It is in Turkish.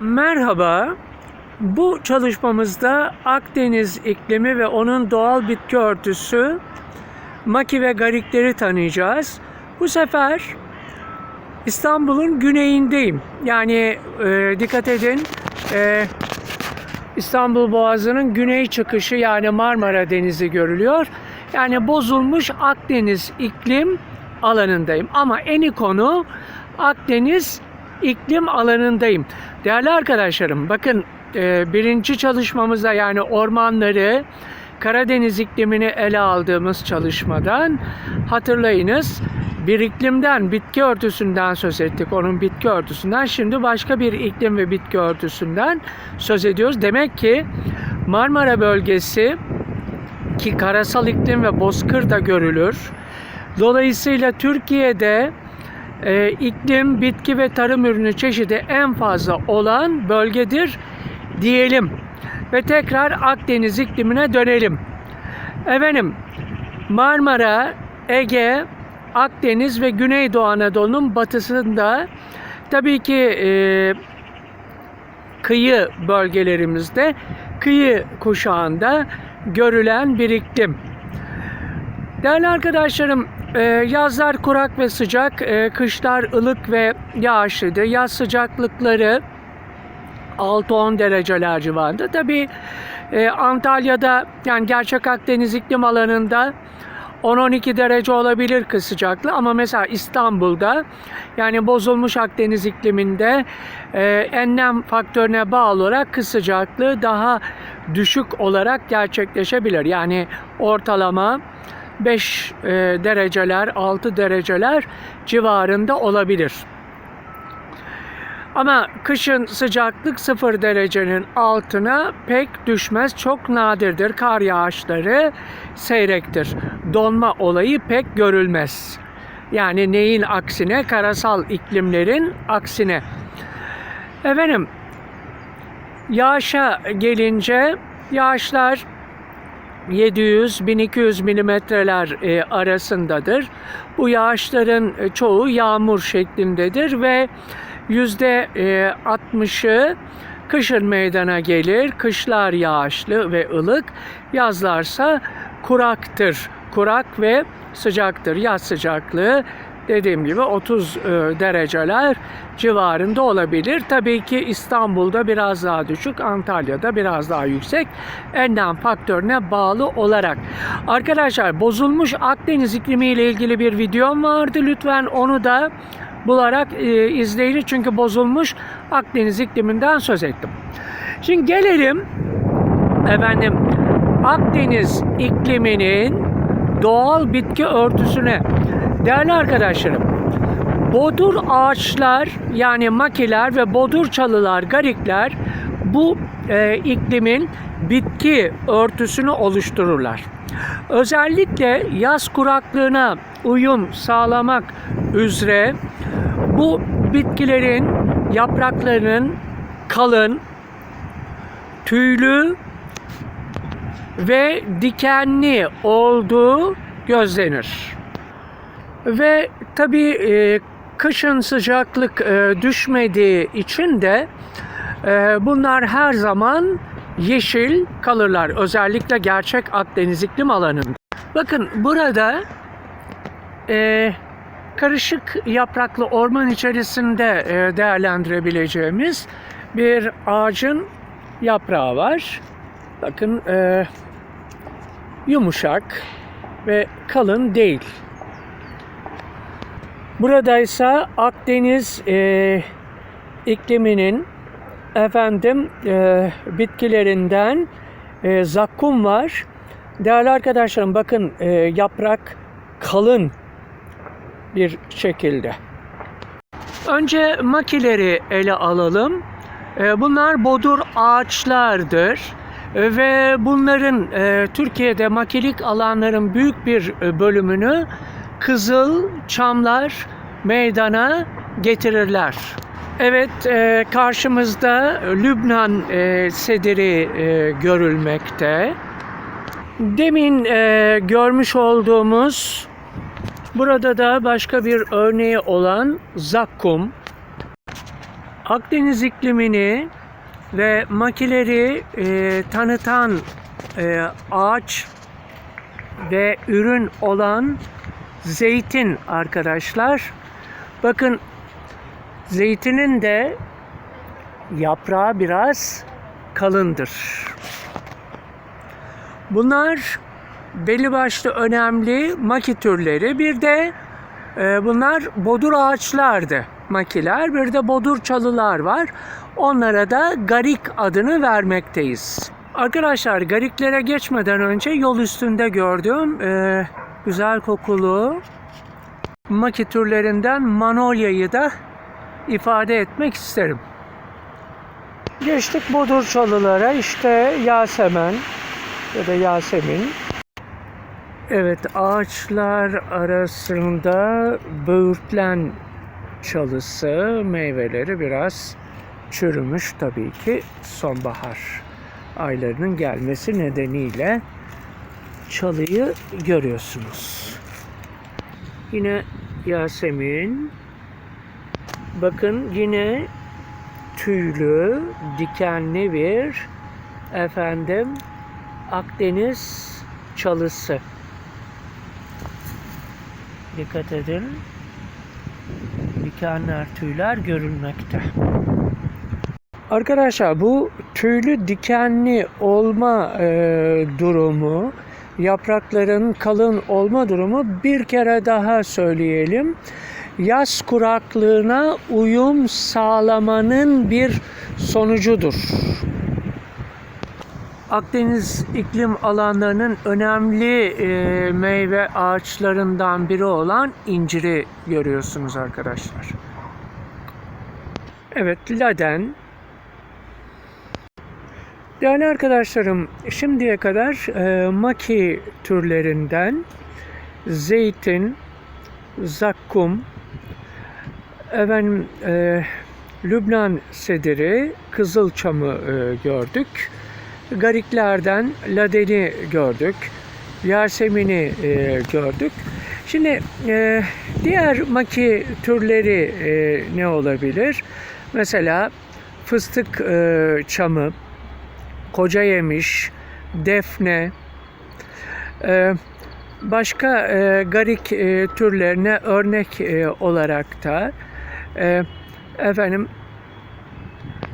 Merhaba. Bu çalışmamızda Akdeniz iklimi ve onun doğal bitki örtüsü maki ve garikleri tanıyacağız. Bu sefer İstanbul'un güneyindeyim. Yani e, dikkat edin e, İstanbul Boğazı'nın güney çıkışı yani Marmara Denizi görülüyor. Yani bozulmuş Akdeniz iklim alanındayım. Ama en konu Akdeniz iklim alanındayım. Değerli arkadaşlarım bakın e, birinci çalışmamızda yani ormanları Karadeniz iklimini ele aldığımız çalışmadan hatırlayınız bir iklimden, bitki örtüsünden söz ettik. Onun bitki örtüsünden. Şimdi başka bir iklim ve bitki örtüsünden söz ediyoruz. Demek ki Marmara bölgesi ki karasal iklim ve bozkır da görülür. Dolayısıyla Türkiye'de e, iklim, bitki ve tarım ürünü çeşidi en fazla olan bölgedir diyelim. Ve tekrar Akdeniz iklimine dönelim. Efendim Marmara, Ege, Akdeniz ve Güneydoğu Anadolu'nun batısında tabii ki e, kıyı bölgelerimizde, kıyı kuşağında görülen bir iklim. Değerli arkadaşlarım, e, yazlar kurak ve sıcak, e, kışlar ılık ve yağışlıdır. Yaz sıcaklıkları 6-10 dereceler civarında. Tabii e, Antalya'da yani gerçek Akdeniz iklim alanında 10-12 derece olabilir kış sıcaklığı ama mesela İstanbul'da yani bozulmuş Akdeniz ikliminde e, enlem faktörüne bağlı olarak kış sıcaklığı daha düşük olarak gerçekleşebilir. Yani ortalama 5 e, dereceler 6 dereceler civarında olabilir. Ama kışın sıcaklık 0 derecenin altına pek düşmez. Çok nadirdir. Kar yağışları seyrektir. Donma olayı pek görülmez. Yani neyin aksine? Karasal iklimlerin aksine. Efendim, yağışa gelince yağışlar 700-1200 milimetreler e, arasındadır. Bu yağışların e, çoğu yağmur şeklindedir ve yüzde e, 60'ı kışın meydana gelir. Kışlar yağışlı ve ılık, yazlarsa kuraktır. Kurak ve sıcaktır. Yaz sıcaklığı dediğim gibi 30 e, dereceler civarında olabilir. Tabii ki İstanbul'da biraz daha düşük, Antalya'da biraz daha yüksek. Enlem faktörüne bağlı olarak. Arkadaşlar bozulmuş Akdeniz iklimi ile ilgili bir videom vardı. Lütfen onu da bularak e, izleyin çünkü bozulmuş Akdeniz ikliminden söz ettim. Şimdi gelelim efendim Akdeniz ikliminin doğal bitki örtüsüne. Değerli arkadaşlarım, bodur ağaçlar yani makiler ve bodur çalılar, garikler bu e, iklimin bitki örtüsünü oluştururlar. Özellikle yaz kuraklığına uyum sağlamak üzere bu bitkilerin yapraklarının kalın, tüylü ve dikenli olduğu gözlenir. Ve tabii e, kışın sıcaklık e, düşmediği için de e, bunlar her zaman yeşil kalırlar. Özellikle gerçek Akdeniz iklim alanında. Bakın burada e, karışık yapraklı orman içerisinde e, değerlendirebileceğimiz bir ağacın yaprağı var. Bakın e, yumuşak ve kalın değil. Buradaysa Akdeniz e, ikliminin efendim e, bitkilerinden e, zakkum var. Değerli arkadaşlarım bakın e, yaprak kalın bir şekilde. Önce makileri ele alalım. E, bunlar bodur ağaçlardır. E, ve bunların e, Türkiye'de makilik alanların büyük bir e, bölümünü kızıl çamlar meydana getirirler. Evet e, karşımızda Lübnan e, sediri e, görülmekte. Demin e, görmüş olduğumuz burada da başka bir örneği olan zakkum Akdeniz iklimini ve makileri e, tanıtan e, ağaç ve ürün olan zeytin arkadaşlar. Bakın zeytinin de yaprağı biraz kalındır. Bunlar belli başlı önemli maki türleri. Bir de e, bunlar bodur ağaçlardı makiler. Bir de bodur çalılar var. Onlara da garik adını vermekteyiz. Arkadaşlar gariklere geçmeden önce yol üstünde gördüğüm e, güzel kokulu maki türlerinden manolyayı da ifade etmek isterim. Geçtik bodur çalılara işte yasemen ya da yasemin. Evet ağaçlar arasında böğürtlen çalısı meyveleri biraz çürümüş tabii ki sonbahar aylarının gelmesi nedeniyle çalıyı görüyorsunuz. Yine Yasemin. Bakın yine tüylü, dikenli bir efendim Akdeniz çalısı. Dikkat edin. Dikenler, tüyler görülmekte. Arkadaşlar bu tüylü dikenli olma e, durumu, yaprakların kalın olma durumu bir kere daha söyleyelim. Yaz kuraklığına uyum sağlamanın bir sonucudur. Akdeniz iklim alanlarının önemli e, meyve ağaçlarından biri olan inciri görüyorsunuz arkadaşlar. Evet, laden. Değerli arkadaşlarım, şimdiye kadar e, maki türlerinden zeytin, zakkum, efendim, e, Lübnan sediri, kızılçamı e, gördük. Gariklerden ladeni gördük. Yasemini e, gördük. Şimdi e, diğer maki türleri e, ne olabilir? Mesela fıstık e, çamı, koca yemiş, defne, e, başka e, garik e, türlerine örnek e, olarak da e, efendim